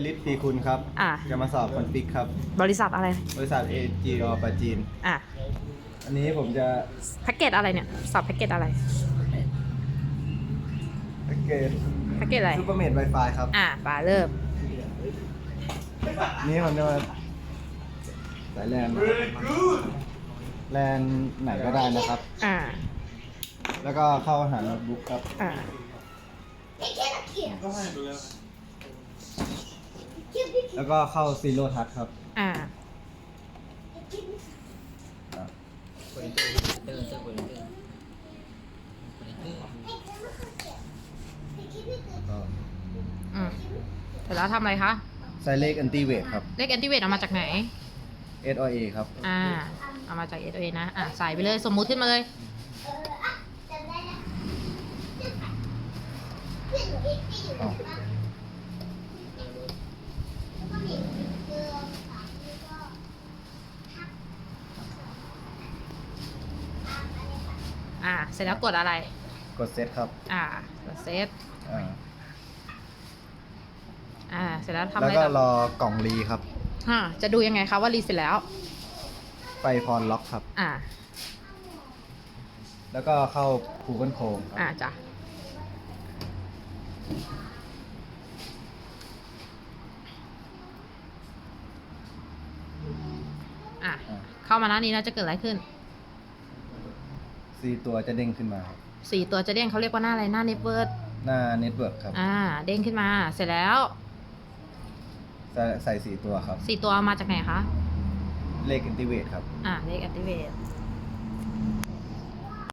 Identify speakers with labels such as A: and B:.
A: ลิศปีคุณครับ
B: อะ
A: จะมาสอบคอนฟิกครับ
B: บริษัทอะไร
A: บริษัท AG อปาจีน
B: อะ
A: อันนี้ผมจะ
B: แพ็กเกจอะไรเนี่ย สอบแพ็กเกจอะไร
A: แพ็กเกจ
B: แพ็กเกจอะไร
A: ซูเปอร์เมดไวไฟครับ
B: อะปาเริ่ม
A: นี่ผมจะมาสายแลนแลนไหนก็ได้นะครับ
B: อ่า
A: แล้วก็เข้าหาโน้ตบุ๊กครับ
B: อ่า
A: แล้วก็เข้าซีโร่ทัชครับ
B: อ่า
A: อะ
C: เปิดเตอร์เตอร์เตอร์เปิดเตอร์เปิดเตอร์
A: ก็
B: อืมเสร็จแล้วทำอะไรคะ
A: ใส่เลขแอนติเวทครับ
B: เลขแอนติเวตเอามาจากไหน
A: SOA ครับ
B: อ่า เอามาจาก s อ a นะ อะ ใส่ไปเลย สมมุติขึ้นมาเลย
A: อ๋ อ
B: อ่า เสร็จแล้วกดอะไร
A: กดเซตครับ
B: อ่ากดเซต
A: อ่า
B: อ่า เสร็จแล้วทำ
A: แล้
B: อะ
A: ว
B: ไร
A: ก็
B: ต่อ
A: รอกล่องรีครับ
B: อ่าจะดูยังไงคะว่ารีเสร็จแล้ว
A: ไปพรล็อกครับ
B: อ่า
A: แล้วก็เข้า Google Chrome ครับ
B: อ่าจ้ะอะ
A: อ่า
B: เข้ามาหน้านี้แล้วจะเกิดอะไรขึ้น
A: สี่ตัวจะเด้งขึ้นมาครับ
B: สี่ตัวจะเด้งเขาเรียกว่าหน้าอะไรหน้าเน็ตเวิร์
A: หน้าเน็ตเวิร์กครับ
B: อ่า เด้งขึ้นมาเสร็จแล้ว
A: ใส่ใส่สี่ตัวครับ
B: สี่ตัวมาจากไหนคะ
A: เลขแอนติเวทครับ
B: อ่าเลข activate